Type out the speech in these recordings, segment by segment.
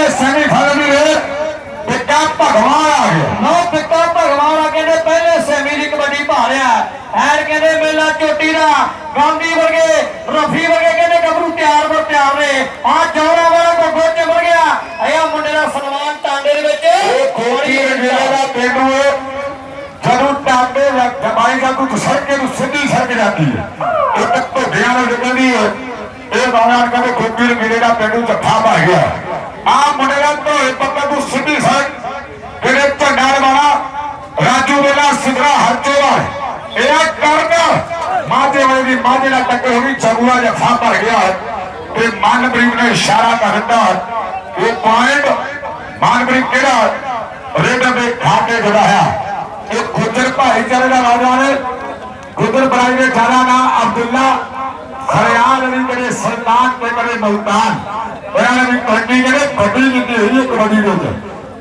ਕਹਿੰਦੇ semi final ਦੀ ਰੇਡ ਟਿੱਕਾ ਭਗਵਾਨ ਆ ਗਿਆ। ਨੌ ਪਿੱਕਾ ਭਗਵਾਨ ਆ ਕਹਿੰਦੇ ਪਹਿਲੇ ਸੈਮੀ ਦੀ ਕਬੱਡੀ ਭਾਲਿਆ। ਐਨ ਕਹਿੰਦੇ ਮੇਲਾ ਚੋਟੀ ਦਾ ਗਾਂਧੀ ਵਰਗੇ ਰਫੀ ਵਰਗੇ ਕਹਿੰਦੇ ਗੱਭਰੂ ਤਿਆਰ ਬਰ ਤਿਆਰ ਨੇ। ਆ ਜੌੜਾ ਵਾਲਾ ਬੱਗੋ ਚਮੜ ਗਿਆ। ਇਹ ਮੁੰਡੇ ਦਾ ਸਨਮਾਨ ਟਾਂਡੇ ਦੇ ਵਿੱਚ। ਇਹ ਕੋਟੀ ਰੰਗੇਲਾ ਦਾ ਪਿੰਡ ਜਦੋਂ ਟਾਂਗੇ ਜਮਾਈ ਦਾ ਕੋਈ ਸੜਕੇ ਨੂੰ ਸਿੱਧੀ ਸੜਕ ਜਾਂਦੀ ਹੈ ਇੱਕ ਧੋੜਿਆਂ ਨਾਲ ਕਹਿੰਦੀ ਹੈ ਇਹ ਨੌਜਵਾਨ ਕਹਿੰਦੇ ਕੋਟੀ ਰੰਗੇਲੇ ਦਾ ਪਿੰਡ ਨੂੰ ਜੱਫਾ ਪਾ ਗਿਆ ਆ ਮੁੰਡੇ ਦਾ ਧੋਏ ਪੱਪਾ ਨੂੰ ਸਿੱਧੀ ਸੜਕ ਜਿਹੜੇ ਝੰਡਾ ਲਵਾਣਾ ਰਾਜੂ ਵੇਲਾ ਸਿਧਰਾ ਹਰਚੋਵਾਲ ਇਹ ਕਰਨ ਮਾਝੇ ਵਾਲੇ ਦੀ ਮਾਝੇ ਨਾਲ ਟੱਕਰ ਹੋ ਗਈ ਚਗੂਆ ਜੱਫਾ ਭਰ ਗਿਆ ਤੇ ਮਨਪ੍ਰੀਤ ਨੇ ਇਸ਼ਾਰਾ ਕਰ ਦਿੱਤਾ ਇਹ ਪੁਆਇੰਟ ਮਨਪ੍ਰੀਤ ਕਿਹੜਾ? ਰੇਡਰ ਦੇ ਖਾਤੇ ਜੜਾਇਆ ਇਹ ਗੁੱਜਰ ਭਾਈਚਾਰੇ ਦਾ ਨੌਜਵਾਨ ਹੈ ਗੁੱਜਰ ਬਰਾਈ ਦੇ ਠਾਣਾ ਨਾਮ ਅਬਦੁੱਲਾ ਹਰਿਆਣ ਅਲੀ ਕਦੇ ਸੁਲਤਾਨ ਤੇ ਕਦੇ ਮਲਤਾਨ। ਇਹਨਾਂ ਨੇ ਵੀ ਕਬੱਡੀ ਕਦੇ ਵੱਡੀ ਜਿੱਤੀ ਹੋਈ ਹੈ ਕਬੱਡੀ ਦੇ ਵਿੱਚ।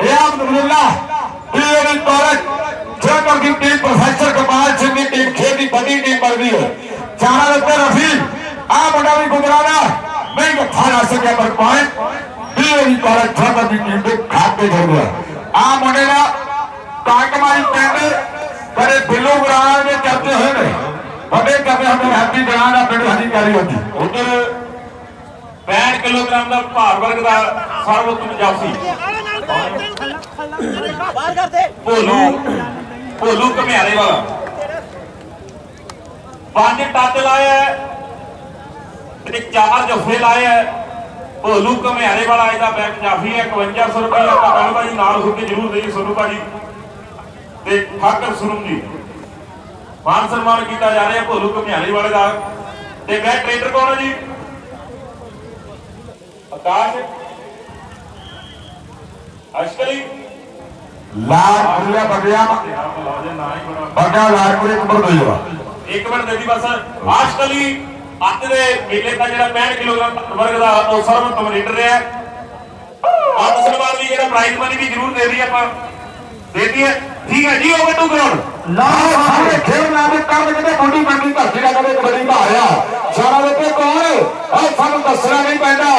ਇਹ ਅਬਦੁੱਲਾ, ਇਹ ਵੀ ਤੋਰਕ, ਜੇਕਰ ਦੀ ਟੀਮ ਪ੍ਰੋਫੈਸਰ ਕਪਾਲ ਸਿੰਘ ਦੀ ਟੀਮ ਖੇਡੀ ਵੱਡੀ ਟੀਮ ਬਣਦੀ ਹੈ ਚਾਰਾਂ ਦੇ ਉੱਤੇ ਰਫੀ ਆ ਮੁੰਡਾ ਵੀ ਗੁਜਰਾਣਾ ਨਹੀਂ ਮੱਥਾ ਲਾ ਸਕਿਆ ਪਰ ਪੁਆਇੰਟ ਇਹ ਵੀ ਤੋਰਕ ਜੇਕਰ ਦੀ ਟੀਮ ਦੇ ਖਾਤੇ ਜੜ ਗਿਆ ਆ ਮੁੰਡੇ ਦਾ ਕਾਕਮਾਈ ਪਿੰਡ ਕਦੇ ਬਿੱਲੂ ਗਰਾਂ ਦੇ ਚਰਚੇ ਹੋਏ ਨੇ ਵੱਡੇ ਕਦੇ 65 ਕਿਲੋਗ੍ਰਾਮ ਦਾ ਭਾਰ ਵਰਗ ਦਾ ਸਰਵੋਤਮ ਜਾਫੀ ਬਾਹਰ ਕਰ ਦੇ ਭੋਲੂ ਭੋਲੂ ਘਮਿਆਰੇ ਵਾਲਾ ਪੰਜ ਟੱਚ ਲਾਇਆ ਹੈ ਤੇ ਚਾਰ ਜਫੇ ਲਾਏ ਹੈ ਭੋਲੂ ਘਮਿਆਰੇ ਵਾਲਾ ਇਹਦਾ ਬੈਕ ਜਾਫੀ ਹੈ 5100 ਰੁਪਏ ਆਪਾਂ ਕਾਲੂ ਭਾਜੀ ਨਾਲ ਹੋ ਕੇ ਜ਼ਰੂਰ ਦੇਈ ਸੋਨੂ ਭਾਜੀ। ਤੇ ਠਾਕਰ ਸੁਰਮ ਜੀ। ਮਾਨ ਸਨਮਾਨ ਕੀਤਾ ਜਾ ਰਿਹਾ ਭੋਲੂ ਘਮਿਆਰੇ ਵਾਲੇ ਦਾ। ਤੇ ਮੈਂ ਟ੍ਰੇਡਰ ਕੌਣ ਹੈ ਜੀ? ਆਕਾਸ਼ ਅਸ਼ਕਰੀ ਲਾਲ ਪੁਰੀਆ ਬਗਿਆ। ਬਗਾ ਲਾਲ ਪੁਰੀ ਕਬਰ ਦੇ ਜਵਾ ਇੱਕ ਮਿੰਟ ਦੇ ਦੀ ਬਸ। ਆਸ਼ਕਲੀ ਅੱਜ ਦੇ ਮੇਲੇ ਦਾ ਜਿਹੜਾ 65 ਕਿਲੋਗ੍ਰਾਮ ਵਰਗ ਦਾ ਉਹ ਸਰਵੋਤਮ ਲੀਡਰ ਰਿਹਾ। ਅੱਜ ਸਨਮਾਨ ਵੀ ਜਿਹੜਾ ਪ੍ਰਾਈਜ਼ ਮਨੀ ਵੀ ਜ਼ਰੂਰ ਦੇ ਰਹੀ ਆਪਾਂ। ਦੇਤੀ ਹੈ। ਠੀਕ ਹੈ, ਜੀ ਓਵਰ ਟੂ ਗਰਾਊਂਡ ਨਾ ਸਾਰੇ ਖੇਡ ਨਾ ਦੇ ਕੰਮ ਕਿਤੇ ਬੋਡੀ ਬੰਦੀ ਧਰਤੀ ਦਾ ਕਦੇ ਕਬੱਡੀ ਭਾਇਆ ਸਾਰਾ ਦੇ ਤੇ ਕੌਣ? ਆ ਸਾਨੂੰ ਦੱਸਣਾ ਨਹੀਂ ਪੈਂਦਾ।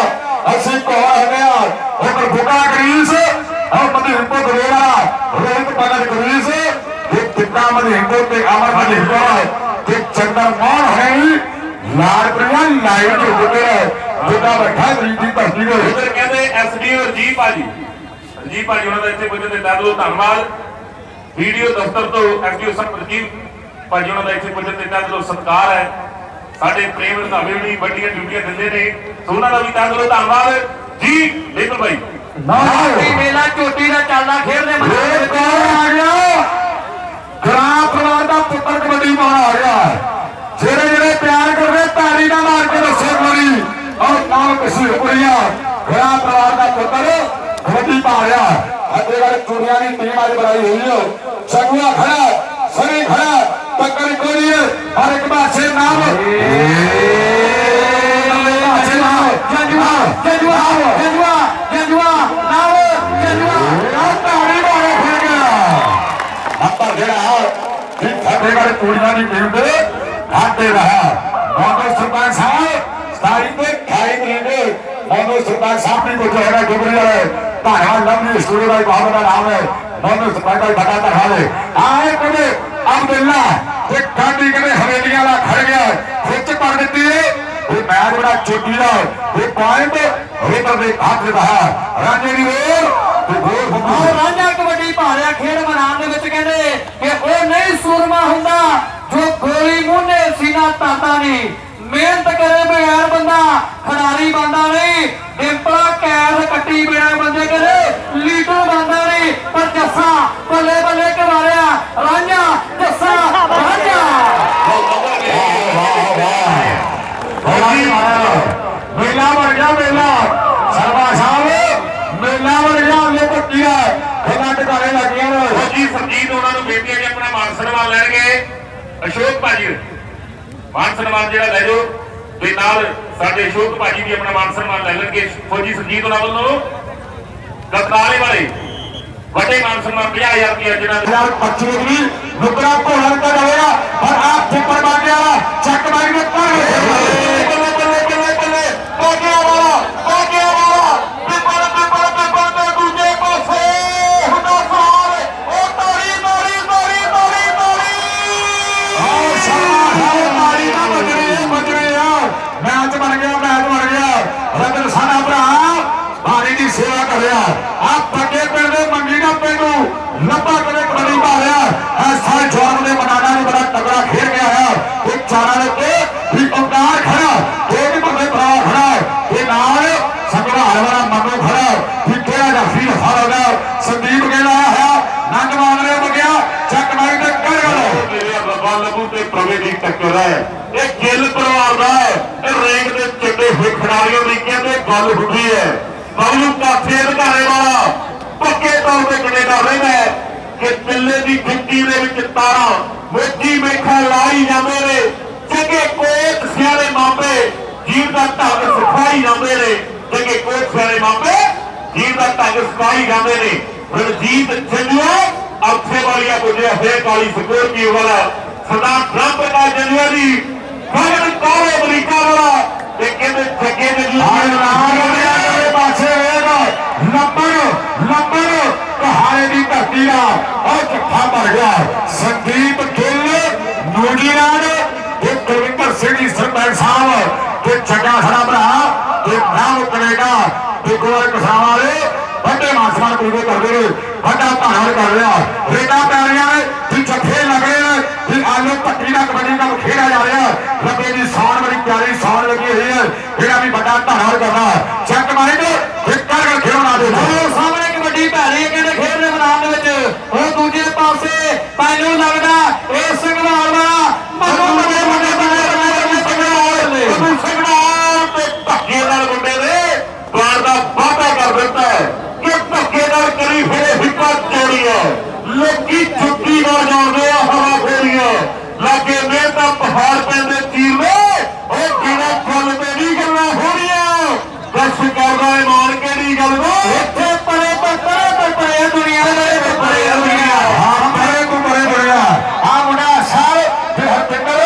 ਅਸੀਂ ਕੌਣ ਹੈਗੇ ਆ? ਉਹ ਬੁਕਾ ਗਰੀਸ ਉਹ ਮਦੀ ਹਿੰਦੂ ਗਰੇੜਾ ਰੋਹਿਤ ਪਗੜ ਗਰੀਸ ਇਹ ਕਿੱਤਾ ਮਦੀ ਹਿੰਦੂ ਤੇ ਅਮਰ ਮਦੀ ਹਿੰਦੂ ਤੇ ਚੰਦਰ ਮੋਹਨ ਹੈ ਲਾਲ ਪ੍ਰਿਆ ਲਾਈਟ ਹੋ ਗਿਆ ਬੁੱਢਾ ਬੈਠਾ ਗਰੀਬ ਦੀ ਧਰਤੀ ਦੇ ਉਧਰ ਕਹਿੰਦੇ ਐਸਡੀਓ ਰਜੀਵ ਭਾਜੀ ਰਜੀਵ ਭਾਜੀ ਉਹਨਾਂ ਦਾ ਇੱਥੇ ਪੁੱਜਣ ਦੇ ਦਾਦੂ ਧੰਨਵਾਦ। ਵੀਡੀਓ ਦਫ਼ਤਰ ਤੋਂ ਐਸਡੀਓ ਸਾਹਿਬ ਰਜੀਵ ਭਾਜੀ ਉਹਨਾਂ ਦਾ ਇੱਥੇ ਪੁੱਜਣ ਦੇ ਦਾਦੂ ਸਤਿਕਾਰ ਹੈ। ਸਾਡੇ ਪ੍ਰੇਮ ਰੰਧਾਵੇ ਵੀ ਵੱਡੀਆਂ ਡਿਊਟੀਆਂ ਦਿੰਦੇ ਨੇ ਸੋ ਉਹਨਾਂ ਦਾ ਵੀ ਦਾਦੂ ਧੰਨਵਾਦ। ਜੀ ਲੇਬਰ ਭਾਈ। ਵੀ ਮੇਲਾ ਚੋਟੀ ਦਾ ਚੱਲਦਾ ਖੇਡਦੇ ਵਿੱਚ ਆ ਗਿਆ। ਗ੍ਰਾਮ ਪਰਿਵਾਰ ਦਾ ਪੁੱਤਰ ਕਬੱਡੀ ਪਾਉਣ ਆ ਗਿਆ ਜਿਹੜੇ ਜਿਹੜੇ ਪਿਆਰ ਕਰਦੇ ਤਾਰੀ ਨਾ ਮਾਰ ਕੇ ਦੱਸੋ ਗੋਰੀ ਔਰ ਨਾਮ ਕਿਸੇ ਕੁੜੀਆਂ ਗ੍ਰਾਮ ਪਰਿਵਾਰ ਦਾ ਪੁੱਤਰ ਪਾ ਰਿਹਾ ਅੱਗੇ ਵਾਲੇ ਕੁੜੀਆਂ ਦੀ ਟੀਮ ਅੱਜ ਬਣਾਈ ਹੋਈ ਹੈ ਸਗੂਆ ਖੜਾ ਸਰੀ ਖੜਾ ਟੱਕਰ ਕੋਰੀ ਔਰ ਇੱਕ ਪਾਸੇ ਨਾਮ। ਜੰਜੂਆ ਜੰਜੂਆ ਜੰਜੂਆ ਜੰਜੂਆ ਨਾਵ ਜੰਜੂਆ। ਤਾੜੀ ਮਾਰੇ ਫਿਰ ਗਿਆ ਆਪਾਂ ਜਿਹੜਾ ਇਹ ਸਾਡੇ ਵਾਲੇ ਕੁੜੀਆਂ ਦੀ ਟੀਮ ਦੇ ਆਟੇ ਰਹਾ ਮੋਹਨ ਸਰਪੰਚ ਸਾਹਿਬ, ਸਤਾਈ ਤੇ ਖਾਈ ਤਰੀਕੇ ਮੋਹਨ ਸਰਪੰਚ ਸਾਹਿਬ ਵੀ ਕੁਝ ਹੈਗਾ ਡੁਬਰੀ ਵਾਲੇ। ਧਾਰਾ ਲੰਮੀ ਸਟੂਡੀਓ ਦਾ ਬਹੁਤ ਦਾ ਨਾਮ ਹੈ। ਮੋਹਨ ਸਰਪੰਚ ਦਾ ਬੜਾ ਧਾਰਾ ਆਏ ਕੋਲੇ ਅਬਦੁੱਲਾ ਤੇ ਕਾਂਡੀ ਕਦੇ ਹਵੇਲੀਆਂ ਵਾਲਾ ਖੜ ਗਿਆ। ਖਿੱਚ ਪੜ ਦਿੱਤੀ ਇਹ ਮੈਚ ਬੜਾ ਚੋਟੀ ਦਾ ਇਹ ਪੁਆਇੰਟ ਰੇਡਰ ਦੇ ਹੱਥ ਰਹਾ ਰਾਜੇ ਦੀ ਰੋਲ ਤੇ ਗੋਲ ਆਹ ਫੁੱਟੂ ਕਬੱਡੀ ਭਾਲਿਆ ਖੇਡ ਮੈਦਾਨ ਦੇ ਵਿੱਚ ਕਹਿੰਦੇ ਕਿ ਉਹ ਨਹੀਂ ਸੂਰਮਾ ਹੁੰਦਾ ਮੂੰਹੇ ਸੀਨਾ ਤਾਤਾ ਨਹੀਂ ਮਿਹਨਤ ਕਰੇ ਬਗੈਰ ਬੰਦਾ ਖਿਡਾਰੀ ਬੰਦਾ ਨਹੀਂ। ਡਿੰਪਲਾ ਕੈਦ ਕੱਟੀ ਬਿਨਾ ਬੰਦੇ ਕਹਿੰਦੇ ਲੀਡਰ ਬੰਦਾ ਨਹੀਂ। ਪਰ ਜੱਸਾ ਬੱਲੇ ਬੱਲੇ ਕਵਾਰਿਆ ਰਾਂਝਾ ਜੱਸਾ ਰਾਂਝਾ। ਮੇਲਾ ਬਣ ਗਿਆ ਮੇਲਾ। ਸਰਵਾ ਸਾਹਿਬ ਮੇਲਾ ਬਣ ਗਿਆ ਲੈ ਪੱਟੀਆ ਖੇਡਾਂ ਟਿਕਾਣੇ ਲੱਗੀਆਂ ਨੇ। ਫੌਜੀ ਸਰਜੀਤ ਉਹਨਾਂ ਨੂੰ ਹੈ ਕਿ ਆਪਣਾ ਮਾਨ ਸਨਮਾਨ ਲੈਣਗੇ। ਅਸ਼ੋਕ ਭਾਜੀ। ਮਾਨ ਸਨਮਾਨ ਜਿਹੜਾ ਲੈ ਜਾਓ ਤੇ ਨਾਲ ਸਾਡੇ ਅਸ਼ੋਕ ਭਾਜੀ ਵੀ ਆਪਣਾ ਮਾਨ ਸਨਮਾਨ ਲੈ ਲੈਣਗੇ। ਫੌਜੀ ਸਰਜੀਤ ਉਹਨਾਂ ਵੱਲੋਂ। ਗਤਰਾਲੇ ਵਾਲੇ, ਵੱਡੇ ਮਾਨ ਸਨਮਾਨ 50000 ਰੁਪਏ ਜਿਹੜਾ ਯਾਰ 25 ਨੁਕਰਾ ਘੋੜਾ ਕਰ ਹੋਇਆ ਪਰ ਆਪ ਠਿੱਪਰ ਮਾਰ ਚੱਕ ਮਾਰ ਕੇ ਪਰ ਹੈ। ਇਹ ਗਿੱਲ ਪਰਿਵਾਰ ਦਾ ਹੈ। ਇਹ ਰੈਂਕ ਦੇ ਚੱਡੇ ਹੋਏ ਖਿਡਾਰੀਆਂ ਦੀ ਕਹਿੰਦੇ ਗੱਲ ਹੁੰਦੀ ਹੈ। ਬਬਲੂ ਕਾਥੇ ਅਧਿਕਾਰੇ ਵਾਲਾ ਪੱਕੇ ਤੌਰ ਤੇ ਕੈਨੇਡਾ ਰਹਿੰਦਾ ਹੈ ਕਿ ਪਿੱਲੇ ਦੀ ਗਿੱਟੀ ਦੇ ਵਿੱਚ ਤਾਰਾਂ ਮੋਜੀ ਮੇਖਾ ਲਾਈ ਜਾਂਦੇ ਨੇ। ਚੰਗੇ ਕੋਟ ਸਿਆਣੇ ਮਾਪੇ ਜੀਵ ਦਾ ਢੰਗ ਸਿਖਾਈ ਜਾਂਦੇ ਨੇ। ਚੰਗੇ ਕੋਟ ਸਿਆਣੇ ਮਾਪੇ ਜੀਵ ਦਾ ਢੰਗ ਸਿਖਾਈ ਜਾਂਦੇ ਨੇ। ਰਣਜੀਤ ਜੰਜੂਆ ਅਰਥੇ ਵਾਲੀਆ ਗੁਜਰਿਆ ਫੇਰ ਕਾਲੀ ਸਕੋਰਪੀਓ ਵਾਲਾ। ਸਰਦਾਰ ਟਰੰਪ ਦਾ ਜੰਜੂਆ ਫਗਨ ਕਾਲੇ ਅਮਰੀਕਾ ਵਾਲਾ ਤੇ ਕਹਿੰਦੇ ਜੱਗੇ ਜੰਜੂਆ ਹਾਏ ਨਾਮ ਪਾਸੇ ਵੇਗ ਲੰਬਰ ਲੰਬਰ ਕਹਾਰੇ ਦੀ ਧਰਤੀ ਦਾ ਉਹ ਜੱਫਾ ਭਰ ਗਿਆ ਸੰਦੀਪ ਗਿੱਲ ਨੂਜੀਰਾਡ ਤੇ ਕੁਲਵਿੰਦਰ ਸਿੰਘ ਸਰਪੰਚ ਸਾਹਿਬ ਤੇ ਜੱਗਾ ਖੜਾ ਭਰਾ ਤੇ ਨਾਮ ਕੈਨੇਡਾ ਤੇ ਗੋਲ ਕਸਾਂ ਵਾਲੇ ਵੱਡੇ ਮਾਸਮਾਨ ਪੂਰੇ ਕਰਦੇ ਨੇ ਵੱਡਾ ਧਾਰਨ ਕਰ ਰਿਹਾ ਰੇਟਾਂ ਪੈ ਰਿਹਾ ਨੇ ਵੀ ਜੱਫੇ ਲੱਗ ਰਹੇ ਨੇ ਵੀ ਆਲੂ ਪੱਟੀ ਦਾ ਕਬੱਡੀ ਦਾ ਖੇਡਿਆ ਜਾ ਰਿਹਾ ਲੱਗੇ ਦੀ ਸੌਣ ਬੜੀ ਪਿਆਰੀ ਸੌਣ ਲੱਗੀ ਹੋਈ ਹੈ ਜਿਹੜਾ ਵੀ ਵੱਡਾ ਧੰਨਵਾਦ ਕਰਨਾ ਚੱਕ ਮਾਰੇ ਤੇ ਕਰ ਕਰ ਖੇਡਣਾ ਦੇ ਉਹ ਸਾਹਮਣੇ ਕਬੱਡੀ ਪੈ ਰਹੀ ਹੈ ਕਹਿੰਦੇ ਖੇਡ ਦੇ ਮੈਦਾਨ ਦੇ ਵਿੱਚ ਉਹ ਦੂਜੇ ਪਾਸੇ ਮੈਨੂੰ ਲੱਗਦਾ ਇਹ ਸੰਘਾਲ ਵਾਲਾ ਮੈਨੂੰ ਬੜੇ ਬੜੇ ਬੜੇ ਬੜੇ ਸੰਘਾਲ ਨੇ ਉਹਨੂੰ ਸੰਗਣਾ ਤੇ ਧੱਕੇ ਨਾਲ ਮੁੰਡੇ ਨੇ ਬਾਰ ਦਾ ਵਾਅਦਾ ਕਰ ਦਿੱਤਾ ਹੈ ਕਿ ਧੱਕੇ ਨਾਲ ਕਰੀ ਫਿਰੇ ਹਿੱਕਾ ਚੋੜੀਆਂ ਲੋਕੀ ਛੁੱਟੀ ਨਾਲ ਜਾਣਦੇ ਆ ਹਵਾ ਫੇਰੀਆਂ ਲਾਗੇ ਨੇ ਤਾਂ ਪਹਾੜ ਪੈਂਦੇ ਚੀਰ ਉਹ ਕਿਹੜਾ ਫੁੱਲ ਤੇ ਨਹੀਂ ਗੱਲਾਂ ਹੋਣੀਆਂ? ਦੱਸ ਕਰਦਾ ਇਮਾਨ ਕਿਹੜੀ ਗੱਲ ਨੂੰ ਇੱਥੇ ਪਰੇ ਤੋਂ ਪਰੇ ਤੋਂ ਪਰੇ ਦੁਨੀਆ। ਦੇ ਪਰੇ ਦੁਨੀਆ। ਹਾਂ ਬੜੇ ਕੋ ਬੜੇ ਬੜਿਆ। ਆ ਮੁੰਡਾ ਸਾਲ ਤੇ ਹਰਪਿੰਦਰ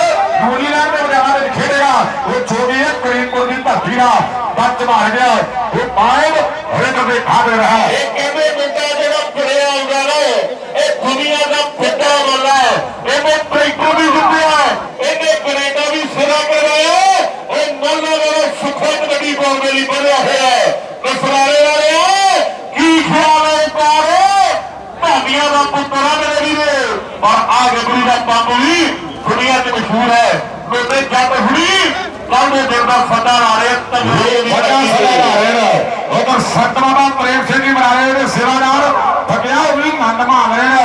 ਨੂਜੀਲੈਂਡ ਦੇ ਮੈਦਾਨ ਵਿੱਚ ਖੇਡੇਗਾ। ਉਹ ਛੋਟੀ ਹੈ ਕਰੀਮਪੁਰ ਦੀ ਧਰਤੀ ਦਾ ਬੱਚ ਮਾਰ ਗਿਆ। ਉਹ ਪਾਇਬ ਹਰੇ ਕਦੇ ਖਾ ਦੇ ਰਹਾ ਹੈ ਇਹ ਕਹਿੰਦੇ ਮੁੰਡਾ ਜਿਹੜਾ ਫੜਿਆ ਆਉਂਦਾ ਨਾ ਇਹ ਦੁਨੀਆ ਦਾ ਵੱਡਾ ਵਾਲਾ ਹੈ ਇਹਨੇ ਟਰੈਕਟਰ ਵੀ ਜਿੱਤਿਆ ਇਹਨੇ ਕੈਨੇਡਾ ਵੀ ਸਿਰਾ ਕਰਵਾਇਆ ਇਹ ਨੱਲਾ ਵਾਲਾ ਸੁਖੋ ਕਬੱਡੀ ਪਾਉਣ ਦੇ ਲਈ ਬਣਿਆ ਹੋਇਆ ਹੈ ਕਸਰਾਰੇ ਵਾਲਿਆ ਕੀ ਖਿਆਲ ਹੈ ਪਾਰੋ ਭਾਬੀਆਂ ਦਾ ਪੁੱਤਰ ਆ ਮੇਰੇ ਪਰ ਆ ਗੱਭਰੂ ਦਾ ਪੰਪ ਵੀ ਦੁਨੀਆ 'ਚ ਮਸ਼ਹੂਰ ਹੈ। ਮੇਰੇ ਜੱਟ ਹੁਣੀ ਕੱਲ ਦੇ ਦਿਨ ਦਾ ਸੱਦਾ ਲਾ ਰਹੇ ਤੰਗੇ ਦੀ ਸਦਾ ਲਾ ਰਹੇ ਨੇ। ਉਧਰ ਸੰਤ ਬਾਬਾ ਪ੍ਰੇਮ ਸਿੰਘ ਜੀ ਮਰਾਏ ਦੇ ਸੇਵਾਦਾਰ ਥਕਿਆ ਉਹ ਵੀ ਮੰਨ ਮਾਨ ਰਹੇ ਨੇ।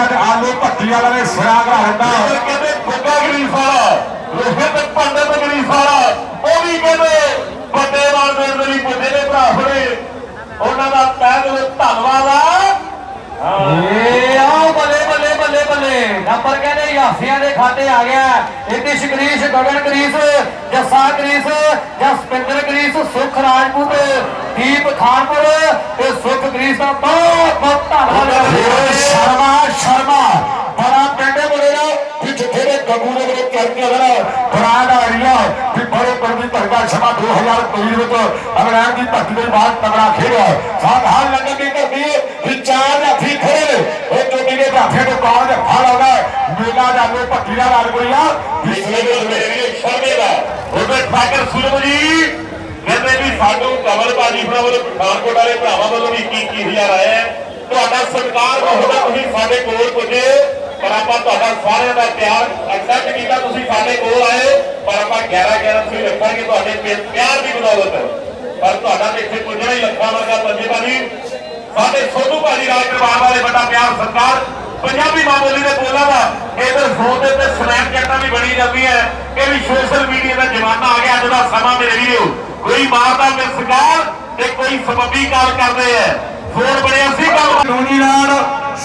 ਅੱਜ ਆਲੂ ਭੱਟੀ ਵਾਲੇ ਨੇ ਸਿਰਾ ਘਰਾ ਦਿੱਤਾ ਫਿਰ ਕਹਿੰਦੇ ਗੁੱਗਾ ਗਰੀਸ ਵਾਲਾ ਰੋਹਿਤ ਪੰਡਤ ਗਰੀਸ ਵਾਲਾ ਉਹ ਵੀ ਕਹਿੰਦੇ ਵੱਡੇ ਵਾਲ ਦੇ ਲਈ ਵੱਡੇ ਦੇ ਭਰਾ ਹੋਣੇ ਉਹਨਾਂ ਦਾ ਤਹਿ ਦਿਲੋਂ ਧੰਨਵਾਦ ਆ ਏ ਆਓ ਬੱਲੇ ਬੱਲੇ ਬੱਲੇ ਬੱਲੇ ਨੰਬਰ ਕਹਿੰਦੇ ਯਾਸੀਆਂ ਦੇ ਖਾਤੇ ਆ ਗਿਆ ਇਤਿਸ਼ ਗਰੀਸ਼ ਗਗਨ ਗਰੀਸ ਜੱਸਾ ਗਰੀਸ ਜਸਪਿੰਦਰ ਗਰੀਸ ਸੁਖ ਰਾਜਪੂਤ, ਦੀਪ ਖਾਨਪੁਰ ਤੇ ਸੁਖ ਗਰੀਸ ਦਾ ਬਹੁਤ ਬਹੁਤ ਧੰਨਵਾਦ। ਸ਼ਰਮਾ ਸ਼ਰਮਾ, ਬੜਾ ਪਿੰਡੇ ਬੜੇਗਾ ਵੀ ਜਿੱਥੇ ਦੇ ਗੱਗੂ ਦੇ ਵਿੱਚ ਕਰਕੇ ਅਗਰ ਬਣਾ ਦਾ ਏਰੀਆ ਵੀ ਬੜੇ ਪਿੰਡ ਦੀ ਧਰਗਾ 2023 ਵਿੱਚ ਅਗਰਾਂ ਦੀ ਧਰਤੀ ਦੇ ਬਾਅਦ ਤਗੜਾ ਖੇਡਿਆ। ਸਾਥ ਲੱਗਣ ਦੀ ਧਰਤੀ ਵੀ ਚਾਰ ਉਹ ਤੋਂ ਕੌਣ ਦੇ ਫਲ ਮੇਲਾ ਦਾ ਭੱਟੀ ਦਾ ਨਾਲ ਕੋਈਆ ਪਿਛਲੇ ਮੇਰੇ ਵੀਰੇ ਸ਼ਰਮੇ ਦਾ। ਉਹਦੇ ਠਾਕਰ ਸੁਲਮ ਜੀ। ਕਹਿੰਦੇ ਵੀ ਸਾਨੂੰ ਕਮਲ ਬਾਜੀ ਭਰਾ ਵੱਲੋਂ ਪਠਾਨਕੋਟ ਵਾਲੇ ਭਰਾਵਾਂ ਵੱਲੋਂ ਵੀ 21000 ਆਇਆ ਤੁਹਾਡਾ ਸਤਿਕਾਰ ਬਹੁਤ ਹੈ ਤੁਸੀਂ ਸਾਡੇ ਕੋਲ ਪੁੱਜੇ। ਪਰ ਆਪਾਂ ਤੁਹਾਡਾ ਸਾਰਿਆਂ ਦਾ ਪਿਆਰ ਐਕਸੈਪਟ ਕੀਤਾ। ਤੁਸੀਂ ਸਾਡੇ ਕੋਲ ਆਏ। ਪਰ ਆਪਾਂ 11 11 ਤੁਸੀਂ ਰੱਖਾਂਗੇ ਤੁਹਾਡੇ ਪਿਆਰ ਦੀ ਬਦੌਲਤ। ਪਰ ਤੁਹਾਡਾ ਤੇ ਇੱਥੇ ਪੁੱਜਣਾ ਹੀ ਲੱਖਾਂ ਵਰਗਾ ਧੰਨਵਾਦੀ ਸਾਡੇ ਸੋਧੂ ਭਾਜੀ ਰਾਜ ਪਰਿਵਾਰ ਵਾਲੇ ਵੱਡਾ ਪਿਆਰ, ਸਤਿਕਾਰ। ਪੰਜਾਬੀ ਮਾਂ ਦੇ ਬੋਲਾਂ ਦਾ ਇਧਰ ਫੋਨ ਦੇ ਉੱਤੇ ਸਨੈਪਚੈਟਾਂ ਵੀ ਬਣੀ ਜਾਂਦੀਆਂ। ਇਹ ਵੀ ਸੋਸ਼ਲ ਮੀਡੀਆ ਦਾ ਜ਼ਮਾਨਾ ਆ ਗਿਆ, ਅੱਜ ਦਾ ਸਮਾਂ ਮੇਰੇ ਵੀਰੋ। ਕੋਈ ਮਾਰਦਾ ਮਿਸਕਾਲ ਤੇ ਕੋਈ ਸਬੱਬੀ ਕਾਲ ਕਰਦੇ ਐ ਫੋਨ ਬਣਿਆ ਸੀ ਗੱਲ ਨੂਨੀ ਨਾਲ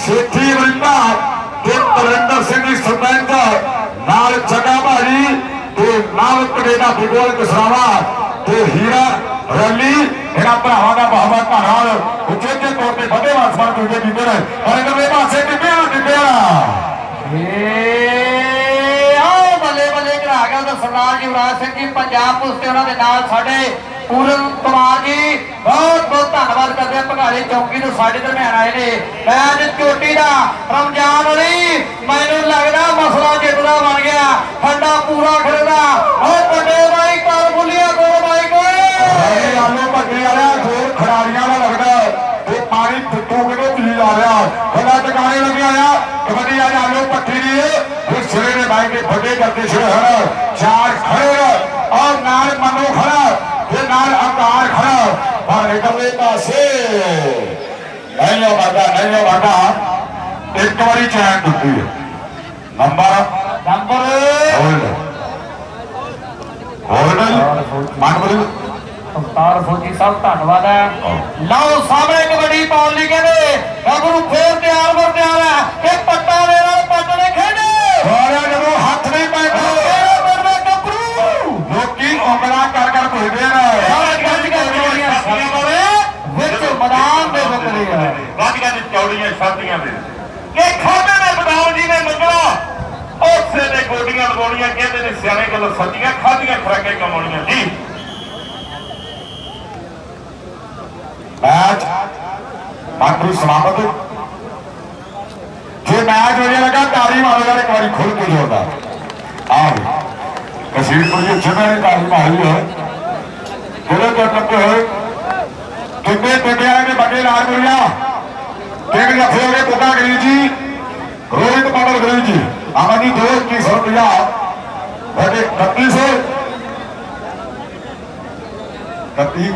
ਸੇਠੀ ਅਮਰੀਕਾ ਤੇ ਤਰਿੰਦਰ ਸਿੰਘ ਸਰਪੰਚ। ਨਾਲ ਜਗਾ ਭਾਜੀ ਤੇ ਨਾਲ ਕਨੇਡਾ ਫਿਗੋਲ ਕਸਰਾਵਾ ਤੇ ਹੀਰਾ ਰੈਲੀ, ਇਹਨਾਂ ਭਰਾਵਾਂ ਦਾ ਬਹੁਤ ਬਹੁਤ ਧੰਨਵਾਦ ਉਚੇਚੇ ਤੌਰ ਤੇ ਵੱਡੇ ਵਾਸਮਾਨ ਦੂਜੇ ਕੀਤੇ ਪਰ ਇਹਦੇ ਪਾਸੇ ਕਿੱਥੇ ਆ ਆਓ ਬੱਲੇ ਬੱਲੇ ਘਰਾ ਗਿਆ ਉਹਦਾ ਸਰਦਾਰ ਯੁਵਰਾਜ ਸਿੰਘ ਜੀ, ਪੰਜਾਬ ਪੁਲਿਸ ਤੇ ਉਹਨਾਂ ਦੇ ਨਾਲ ਸਾਡੇ ਪੂਰਨ ਕੁਮਾਰ ਜੀ, ਬਹੁਤ ਬਹੁਤ ਧੰਨਵਾਦ ਕਰਦੇ ਆ ਭਗਾਲੇ ਚੌਕੀ ਤੋਂ ਸਾਡੇ ਦਰਮਿਆਨ ਆਏ ਨੇ। ਮੈਚ ਚੋਟੀ ਦਾ ਰਮਜ਼ਾਨ ਵਾਲੀ, ਮੈਨੂੰ ਲੱਗਦਾ ਮਸਲਾ ਜਿੱਤਦਾ ਬਣ ਗਿਆ। ਫੰਡਾ ਪੂਰਾ ਖੜਦਾ। ਉਹ ਵੱਡੇ ਬਾਈ ਕਰ ਬੁੱਲੀਆਂ ਕੋਲ ਬਾਈ ਕੋਏ ਇਹ ਆਲੂ ਭੱਜੇ ਵਾਲਾ ਜੋਰ ਖਿਡਾਰੀਆਂ ਦਾ ਲੱਗਦਾ ਤੇ ਪਾਣੀ ਪਿੱਟੂ ਕਿਤੇ ਪੀ ਜਾ ਰਿਹਾ ਬੜਾ ਟਿਕਾਣੇ ਲੱਗਿਆ ਆ। ਕਬੱਡੀ ਆ ਆਲੂ ਪੱਟੀ ਦੀ। ਫਿਰ ਸਿਰੇ ਦੇ ਬਾਈ ਕੇ ਵੱਡੇ ਕਰਕੇ ਸਿਰੇ ਹਰ ਚਾਰ ਖੜੇ ਨੇ। ਔਰ ਨਾਲ ਮਨੋ ਖੜਾ। ਤੇ ਨਾਲ ਆਕਾਰ ਖੜਾ। ਪਰ ਇਧਰਲੇ ਪਾਸੇ ਨਹੀਂ ਉਹ ਵਾਦਾ ਨਹੀਂ ਉਹ ਵਾਦਾ ਇੱਕ ਵਾਰੀ ਚੈਨ ਹੈ। ਨੰਬਰ? ਨੰਬਰ? ਹੋਲਡ ਹੋਰ ਨਾ ਜੀ। ਮਨ ਬੋਲੇ। ਅਵਤਾਰ ਫੌਜੀ ਸਾਹਿਬ ਧੰਨਵਾਦ ਹੈ। ਲਓ ਸਾਹਮਣੇ ਕਬੱਡੀ ਪਾਉਣ ਲਈ ਕਹਿੰਦੇ ਗੱਭਰੂ ਫੇਰ ਤਿਆਰ ਬਰ ਤਿਆਰ ਹੈ। ਕਿ ਪੱਟਾ ਦੇ ਨਾਲ ਪੱਟ ਨੇ ਖੇਡੇ। ਸਾਰਿਆਂ ਜਦੋਂ ਹੱਥ ਨਹੀਂ ਪੈਂਦਾ ਗੱਭਰੂ। ਲੋਕੀ ਉਂਗਲਾਂ ਕਰ ਕਰ ਪੁੱਛਦੇ ਨੇ ਸਾਰੇ ਗੱਜ ਗੱਜ ਜੋੜੀਆਂ ਸਾਡੀਆਂ ਬਾਰੇ ਵਿੱਚ ਮੈਦਾਨ ਦੇ ਵਿਕਦੇ ਆ ਵਾਦੀਆਂ ਦੀ ਚੌੜੀਆਂ ਛਾਤੀਆਂ ਦੇ। ਇਹ ਖਾਦੇ ਨੇ ਬਦਾਮ ਜੀ ਨੇ ਮੰਗਣਾ। ਉਸੇ ਦੇ ਗੋਡੀਆਂ ਲਗਾਉਣੀਆਂ ਕਹਿੰਦੇ ਨੇ ਸਿਆਣੇ ਗੱਲ ਸੱਚੀਆਂ ਖਾਦੀਆਂ ਖਰਾਕਾਂ ਕਮਾਉਣੀਆਂ। ਜੀ। ਮੈਚ। ਮਾਤਰੂ ਸਲਾਮਤ ਜੇ ਮੈਚ ਹੋ ਜਾਏਗਾ ਤਾੜੀ ਮਾਰੋ ਇੱਕ ਵਾਰੀ ਖੁੱਲ ਕੇ ਜੋਰਦਾਰ ਆਹ ਕਸ਼ਮੀਰਪੁਰ ਦੇ ਜਿਵੇਂ ਨੇ ਤਾੜੀ ਮਾਰੀ ਹੈ ਜਿਹੜੇ ਤੋਂ ਟੱਪੇ ਹੋਏ। ਕਿੰਨੇ ਟੱਕਿਆ ਨੇ ਬੱਗੇ ਲਾਲ ਗੁਰੀਆ ਕਿੰਨੇ ਜੱਫੇ ਹੋ ਗਏ ਗਰੀ ਜੀ, ਰੋਹਿਤ ਪਾਟਲ ਗਰੀ ਜੀ। ਆਮਦੀ ਦੋ 21 ਰੁਪਇਆ ਬੜੇ 3100 31